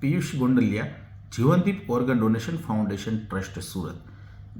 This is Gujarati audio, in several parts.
Piyush Gondaliya, Jeevandeep organ donation foundation trust, Surat.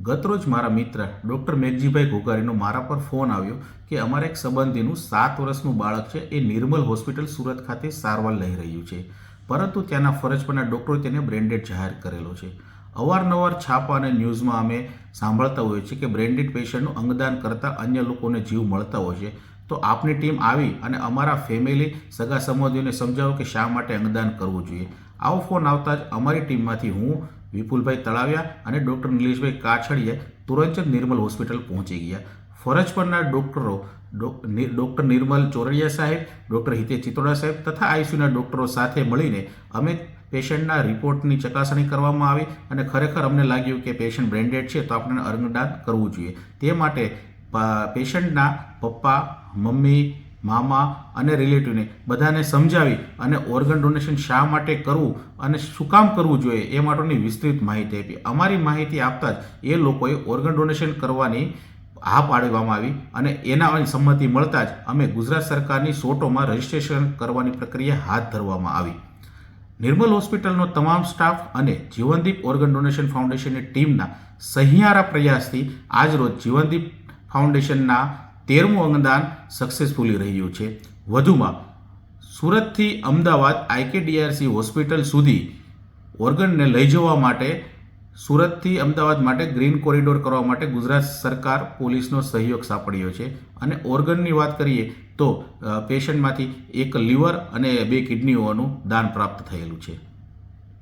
ગતરોજ મારા મિત્ર ડૉક્ટર મેઘજીભાઈ ઘોઘારીનો મારા પર ફોન આવ્યો કે અમારા એક સંબંધીનું સાત વર્ષનું બાળક છે, એ નિર્મલ હોસ્પિટલ સુરત ખાતે સારવાર લઈ રહ્યું છે. પરંતુ ત્યાંના ફરજ પરના ડૉક્ટરો તેને બ્રેન્ડેડ જાહેર કરેલો છે. અવારનવાર છાપા અને ન્યૂઝમાં અમે સાંભળતા હોઈએ છીએ કે બ્રેન્ડેડ પેશન્ટનું અંગદાન કરતાં અન્ય લોકોને જીવ મળતા હોય છે. તો આપની ટીમ આવી અને અમારા ફેમિલી સગા સંબંધીઓને સમજાવો કે શા માટે અંગદાન કરવું જોઈએ. આવો ફોન આવતા જ અમારી ટીમમાંથી હું, વિપુલભાઈ તળાવ્યા અને ડૉક્ટર નિલેશભાઈ કાછડિયા તુરંત જ નિર્મલ હોસ્પિટલ પહોંચી ગયા. ફરજ પરના ડૉક્ટરો ડૉક્ટર નિર્મલ ચોરડિયા સાહેબ ડૉક્ટર હિતે ચિત્રોડા સાહેબ તથા આઈસીયુના ડૉક્ટરો સાથે મળીને અમે પેશન્ટના રિપોર્ટની ચકાસણી કરવામાં આવી અને ખરેખર અમને લાગ્યું કે પેશન્ટ બ્રેન્ડેડ છે તો આપણે અંગદાન કરવું જોઈએ. તે માટે પેશન્ટના પપ્પા મમ્મી, મામા અને રિલેટિવને બધાને સમજાવી અને ઓર્ગન ડોનેશન શા માટે કરવું અને શું કામ કરવું જોઈએ એ માટેની વિસ્તૃત માહિતી આપી. અમારી માહિતી આપતા જ એ લોકોએ ઓર્ગન ડોનેશન કરવાની હા પાડવામાં આવી અને એના સંમતિ મળતા જ અમે ગુજરાત સરકારની સોટોમાં રજીસ્ટ્રેશન કરવાની પ્રક્રિયા હાથ ધરવામાં આવી. નિર્મલ હોસ્પિટલનો તમામ સ્ટાફ અને જીવનદીપ ઓર્ગન ડોનેશન ફાઉન્ડેશનની ટીમના સહિયારા પ્રયાસથી આજરોજ જીવનદીપ ફાઉન્ડેશનના તેરમું અંગદાન સક્સેસફુલી રહ્યું છે. વધુમાં, સુરતથી અમદાવાદ આઈકેડીઆરસી હોસ્પિટલ સુધી ઓર્ગનને લઈ જવા માટે, સુરતથી અમદાવાદ માટે ગ્રીન કોરિડોર કરવા માટે ગુજરાત સરકાર પોલીસનો સહયોગ સાંપડ્યો છે. અને ઓર્ગનની વાત કરીએ તો પેશન્ટમાંથી એક લીવર અને બે કિડનીઓનું દાન પ્રાપ્ત થયેલું છે.